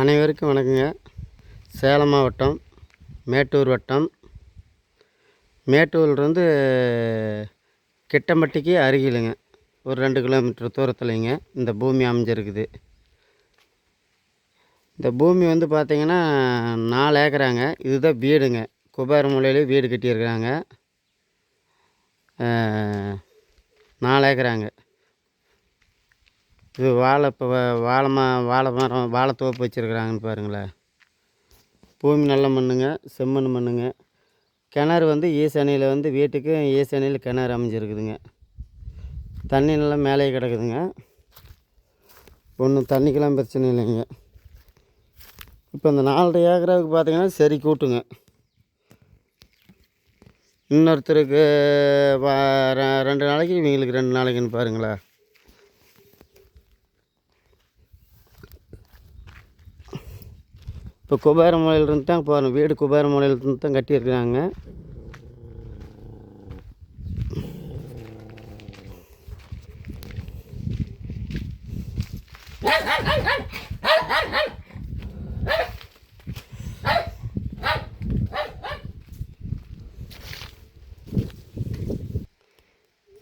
அனைவருக்கும் வணக்கங்க. சேலம் மாவட்டம் மேட்டூர் வட்டம். மேட்டூர்லேருந்து கிட்டம்பட்டிக்கு அருகிலுங்க. ஒரு ரெண்டு கிலோமீட்டர் தூரத்துலைங்க இந்த பூமி அமைஞ்சிருக்குது. இந்த பூமி வந்து பார்த்திங்கன்னா நாலு ஏக்கராங்க. இதுதான் வீடுங்க. குபேரமலையிலே வீடு கட்டியிருக்கிறாங்க. நாலு ஏக்கராங்க. இது வாழை இப்போ வாழை ம வாழை மரம் வாழைத்தோப்பு வச்சுருக்குறாங்கன்னு பாருங்களேன். பூமி நல்ல மண்ணுங்க செம்மண் மண்ணுங்க. கிணறு வந்து ஈசானியில் வந்து வீட்டுக்கு ஈசானியில் கிணறு அமைஞ்சிருக்குதுங்க. தண்ணி நல்லா மேலேயே கிடக்குதுங்க. ஒன்றும் தண்ணிக்கெல்லாம் பிரச்சனை இல்லைங்க. இப்போ இந்த நாலரை ஏக்கராவுக்கு பார்த்தீங்கன்னா சரி கூட்டுங்க. இன்னொருத்தருக்கு வா ரெண்டு நாளைக்கு இவங்களுக்கு ரெண்டு நாளைக்குன்னு பாருங்களேன். இப்போ குபேரமலையிலிருந்து தான் போகிறோம் வீடு குபேரமலையிலிருந்து தான் கட்டியிருக்கிறாங்க.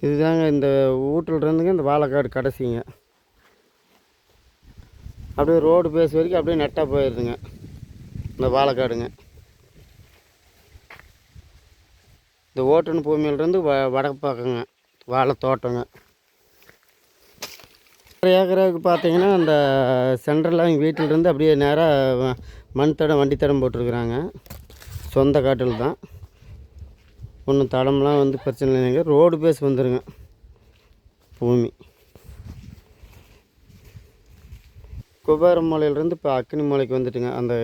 இதுதாங்க இந்த வீட்டில் இருந்துங்க இந்த வாழைக்காடு கடைசிங்க. அப்படியே ரோடு பேஸ் வரைக்கும் அப்படியே நெட்டாக போயிடுதுங்க இந்த வாழைக்காடுங்க. இந்த ஓட்டுன பூமியிலிருந்து வ வடக்கு பக்கங்க வாழை தோட்டங்க. ஒரு ஏக்கராவுக்கு பார்த்தீங்கன்னா அந்த சென்டரில் அவங்க வீட்டிலேருந்து அப்படியே நேராக மண் தடம் வண்டி தடம் போட்டிருக்குறாங்க. சொந்த காட்டில் தான். ஒன்றும் தடம்லாம் வந்து பிரச்சனை இல்லைங்க. ரோடு பேஸ் வந்துருங்க. பூமி. குபாரமலையிலேருந்து இப்போ அக்னி மலைக்கு வந்துட்டுங்க. அந்த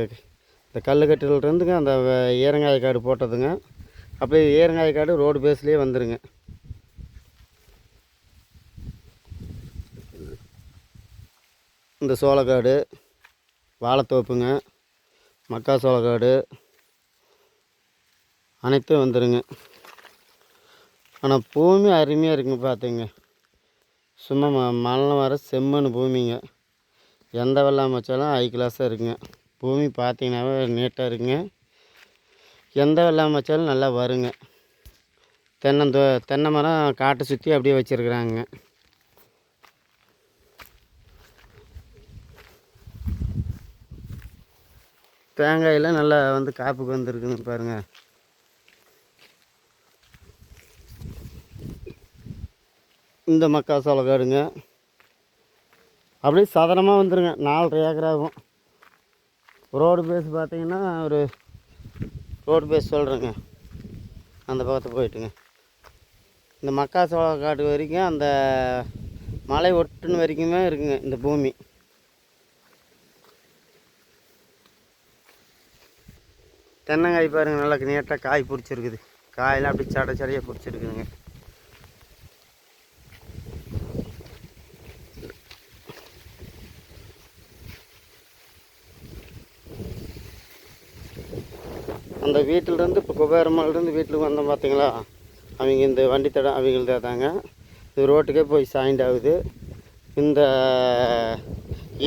இந்த கல்லுக்கட்டிலேருந்துங்க அந்த வ- ஈரங்காய காடு போட்டதுங்க. அப்படியே ஈரங்காய காடு ரோடு பேஸ்லேயே வந்துடுங்க இந்த சோளக்காடு வாழைத்தோப்புங்க மக்கா சோளக்காடு அனைத்தும் வந்துடுங்க ஆனால் பூமி அருமையாக இருக்குங்க பார்த்துங்க சும்மா ம மழை வர செம்மண் பூமிங்க. எந்த வெள்ளாமல் வச்சாலும் ஹை கிளாஸாக இருக்குங்க. பூமி பார்த்தீங்கன்னாவே நீட்டாக இருக்குங்க. எந்த வெள்ளாமை வச்சாலும் நல்லா வருங்க. தென்னந்தோ தென்னை மரம் காட்டை சுற்றி அப்படியே வச்சுருக்குறாங்க. தேங்காயில் நல்லா வந்து காப்புக்கு வந்துருக்குங்க பாருங்கள் இந்த மக்காசோள காடுங்க. அப்படியே சதனமாக வந்துருங்க. நாலரை ஏக்கர் ஆகும். ரோடு பேஸ் பார்த்தீங்கன்னா ஒரு ரோடு பேஸ் சொல்கிறேங்க அந்த பக்கத்தை போயிட்டுங்க. இந்த மக்காசோள காட்டு வரைக்கும் அந்த மலை ஒட்டுன்னு வரைக்குமே இருக்குங்க இந்த பூமி. தென்னங்காய் பாருங்கள் நல்லா நீட்டாக காய் பிடிச்சிருக்குது. காயெல்லாம் அப்படி சட சடையாக பிடிச்சிருக்குதுங்க. அந்த வீட்டிலேருந்து இப்போ குபேரமலேருந்து வீட்டுக்கு வந்தோம் பார்த்தீங்களா அவங்க இந்த வண்டி தடம் அவங்கள்தே தாங்க. இது ரோட்டுக்கே போய் சாயிண்ட் ஆகுது. இந்த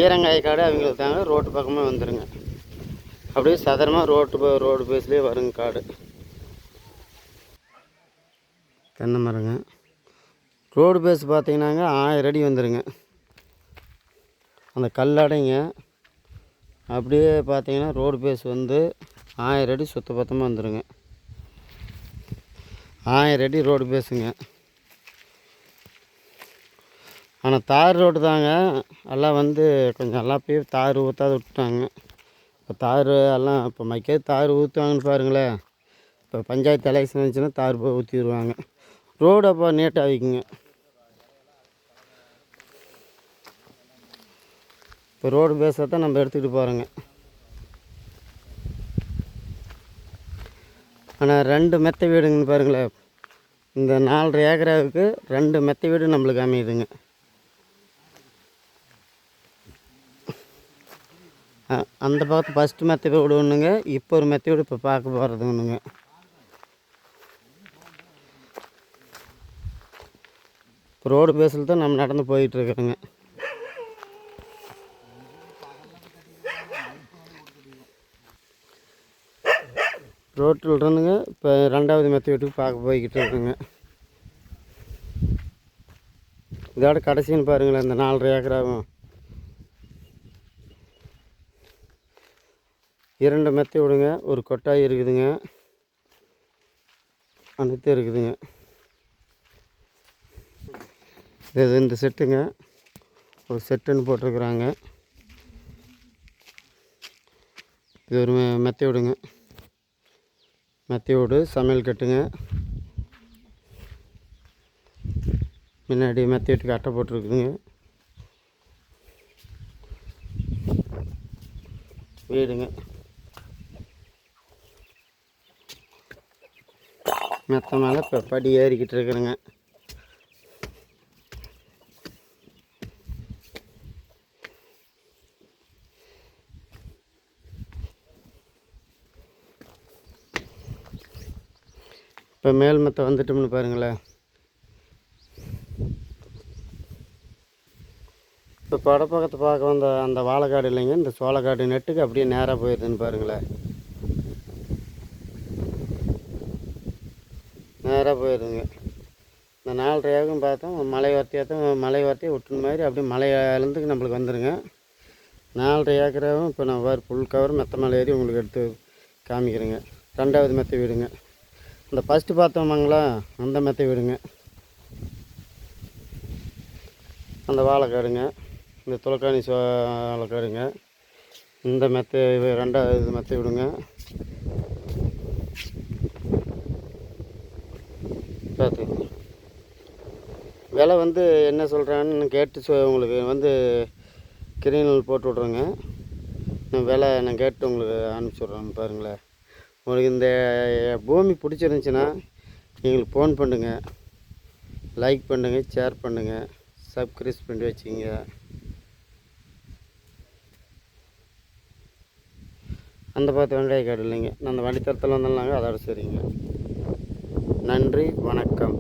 ஈரங்காய் காடு அவங்களுக்கு தாங்க. ரோட்டு பக்கமே வந்துடுங்க அப்படியே சாதாரணமாக ரோட்டு ரோடு பேஸ்லேயே வருங்க காடு. தென்னை மரங்க. ரோடு பேஸ் பார்த்தீங்கன்னாங்க ஆயிரம் அடி வந்துடுங்க அந்த கல்லடைங்க. அப்படியே பார்த்தீங்கன்னா ரோடு பேஸ் வந்து ஆயிரம் அடி சுத்த பத்தமாக வந்துடுங்க ஆயிரம் அடி ரோடு பேஸுங்க. ஆனால் தார் ரோடு தாங்க. எல்லாம் வந்து கொஞ்சம் எல்லாம் போய் தார் ஊற்றாத விட்டுட்டாங்க. இப்போ தார் எல்லாம் இப்போ மைக்கே தார் ஊற்றுவாங்கன்னு பாருங்களேன். இப்போ பஞ்சாயத்து எலெக்ஷன் வந்துச்சுன்னா தார் போய் ஊற்றிடுவாங்க ரோடு அப்போ நீட்டாக வைக்குங்க. இப்போ ரோடு பேஸை தான் நம்ம எடுத்துக்கிட்டு போகிறோங்க ஆனால் ரெண்டு மெத்த வீடுங்கன்னு பாருங்களேன். இந்த நாலரை ஏக்கராவுக்கு ரெண்டு மெத்த வீடு நம்மளுக்கு அமையுதுங்க. அந்த பக்கத்து ஃபஸ்ட்டு மெத்த வீடு ஒன்றுங்க இப்போ ஒரு மெத்த வீடு இப்போ பார்க்க போகிறது ஒன்றுங்க இப்போ ரோடு பேஸில் தான் நம்ம நடந்து போயிட்டுருக்குறோங்க ரோட்டில் இப்போ ரெண்டாவது மெத்த வீட்டுக்கு பார்க்க போய்கிட்டு இருக்குங்க. இதோட கடைசின்னு பாருங்களேன் இந்த நாலரை ஏக்கராகும் இரண்டு மெத்தை விடுங்க. ஒரு கொட்டாய் இருக்குதுங்க. அனைத்தும் இருக்குதுங்க. இது இந்த செட்டுங்க. ஒரு செட்டுன்னு போட்டிருக்குறாங்க. இது ஒரு மெ- மெத்தை விடுங்க. மெத்தை வீடு சமையல் கட்டுங்க. முன்னாடி மெத்தை வீட்டுக்கு அட்டை போட்டிருக்குதுங்க. வீடுங்க. மெத்த மேலே இப்போ படி ஏறிக்கிட்டு இருக்கிறேங்க. இப்போ மேல் மெத்த வந்துட்டோம்னு பாருங்களேன். இப்போ படப்பக்கத்தை பார்க்க வந்த அந்த வாழைக்காடு இல்லைங்க இந்த சோளக்காடு நெட்டுக்கு அப்படியே நேராக போயிடுதுன்னு பாருங்களேன். நேராக போயிடுதுங்க இந்த நாலரை ஏகம் பார்த்தோம் மலை வார்த்தையாக மலை வார்த்தையை விட்டுன மாதிரி அப்படியே மலையிலேருந்து நம்மளுக்கு வந்துடுங்க நாலரை ஏக்கராவும் இப்போ நான் வேறு ஃபுல் கவர் மெத்த மலை ஏறி உங்களுக்கு எடுத்து காமிக்கிறேங்க. ரெண்டாவது மெத்த வீடுங்க. இந்த ஃபஸ்ட்டு பார்த்தோமாங்களா அந்த மெத்தை வீடுங்க. அந்த வாழைக்காடுங்க இந்த துளக்காணி சோ வாழைக்காடுங்க இந்த மெத்தை இது ரெண்டாவது மெத்தை விடுங்க. பார்த்துக்கோங்க. விலை வந்து என்ன சொல்கிறான்னு கேட்டு சொ உங்களுக்கு வந்து கிரீனல் போட்டு விட்றேங்க விலை நான் கேட்டு உங்களுக்கு அனுப்பிச்சி விட்றேன் பாருங்களேன். உங்களுக்கு இந்த பூமி பிடிச்சிருந்துச்சின்னா எங்களுக்கு ஃபோன் பண்ணுங்கள் லைக் பண்ணுங்கள் ஷேர் பண்ணுங்கள் சப்ஸ்கிரைப் பண்ணி வச்சுங்க அந்த பார்த்து வெங்காய காடு இல்லைங்க. நான் அந்த வண்டித்தரத்தில் வந்தாங்க அதோட சரிங்க. நன்றி வணக்கம்.